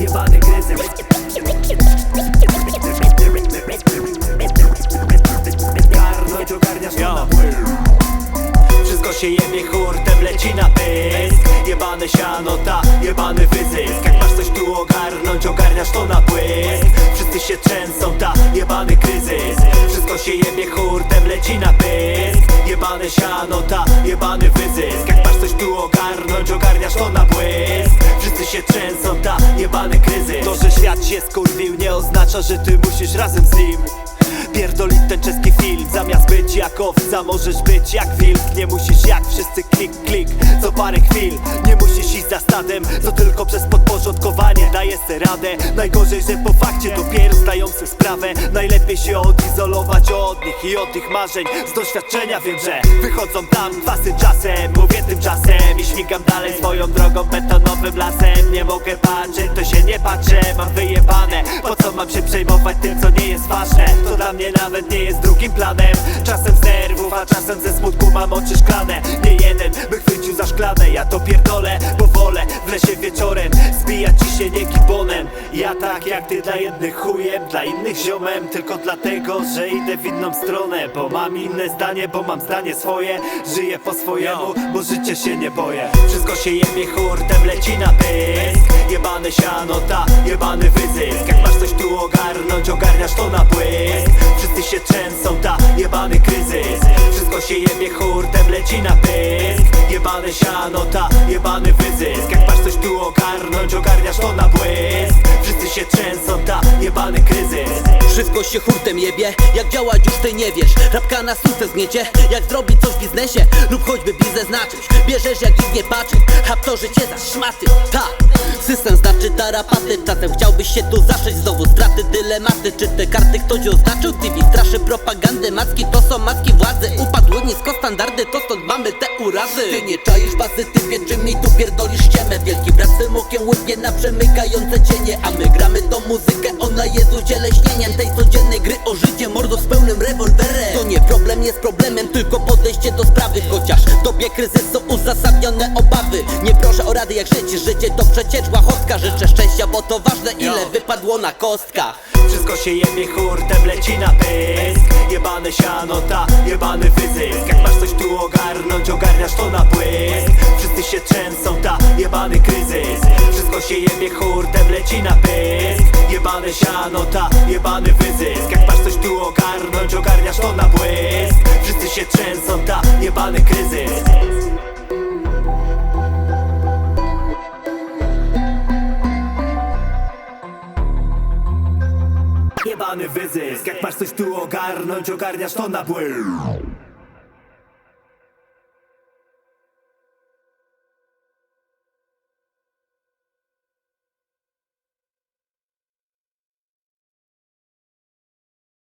Jebany gryzem. To Wszystko się jebie hurtem, leci na pysk. Jebane siano, ta jebany wyzysk. Jak masz coś tu ogarnąć, ogarniasz to na błysk Wszyscy się trzęsą, ta jebany kryzys. Wszystko się jebie hurtem, leci na pysk. Jebane siano, ta jebany wyzysk. Jak masz coś tu ogarnąć, ogarniasz to na Wszyscy się trzęsą, ta jebany kryzys To, że świat się skurwił nie oznacza, że ty musisz razem z nim. Pierdolić ten czeski film. Zamiast być jak owca możesz być jak wilk. Nie musisz jak wszyscy klik klik Co parę chwil. Nie musisz iść za stadem To tylko przez podporządkowanie daje se radę. Najgorzej, że po fakcie dopiero zdają sobie sprawę. Najlepiej się odizolować od nich i od ich marzeń. Z doświadczenia wiem, że wychodzą tam kwasy czasem Mówię tymczasem i śmigam dalej swoją drogą betonowym lasem. Nie mogę patrzeć, to się nie patrzę. Mam wyjebane, po co mam się przejmować tym, co nie jest ważne? To dla mnie nawet nie jest drugim planem. Czasem z nerwów, a czasem ze smutku mam oczy szklane. Nie jeden by chwycił za szklane Ja to pierdolę, bo wolę w lesie wieczorem Ja tak jak ty dla jednych chujem Dla innych ziomem Tylko dlatego, że idę w inną stronę Bo mam inne zdanie, bo mam zdanie swoje Żyję po swojemu, bo życie się nie boję. Wszystko się jebie hurtem, leci na pysk Jebane siano, ta jebany wyzysk. Jak masz coś tu ogarnąć, ogarniasz to na błysk. Wszyscy się trzęsą, ta jebany kryzys. Wszystko się jebie hurtem, leci na pysk Jebane siano, ta jebany wyzysk. Jak tu ogarnąć, ogarniasz to na błysk. Wszyscy się trzęsą, ta jebany kryzys. Wszystko się hurtem jebie, jak działać już ty nie wiesz. Rapka na sukces gniecie, jak zrobić coś w biznesie Lub choćby biznes znaczyć. Bierzesz jak nikt nie patrzy, a to życie za szmaty. Tak, system znaczy tarapaty Czasem chciałbyś się tu zaszyć, znowu straty, dylematy. Czy te karty ktoś oznaczył? TV straszy propagandy Macki to są macki władzy. Upadły nisko standardy, to stąd mamy te urazy. Ty nie czaisz bazy, ty wie czy mi tu pierdolisz ściemę. Wielki brat z okiem na przemykające cienie. A my gramy tą muzykę, ona jest ucieleśnieniem Tej codziennej gry o życie, mordo z pełnym rewolwerem. To nie problem jest problemem, tylko podejście do sprawy. Chociaż w dobie kryzysu uzasadnione obawy. Nie proszę o rady jak żyć, życie to przecież łachostka Życzę szczęścia, bo to ważne ile wypadło na kostkach. Wszystko się jebie hurtem, leci na pysk Jebane siano, ta jebany wyzysk. Jak masz coś tu ogarnąć, ogarniasz to na błysk. Wszyscy się trzęsą, ta jebany kryzys. Wszystko się jebie hurtem, leci na pysk. Jebane siano, ta jebany wyzysk. Jak masz coś tu ogarnąć, ogarniasz to na błysk. Wszyscy się trzęsą, ta jebany kryzys Jebany wyzysk. Jak masz coś tu ogarnąć, ogarniasz to na błysk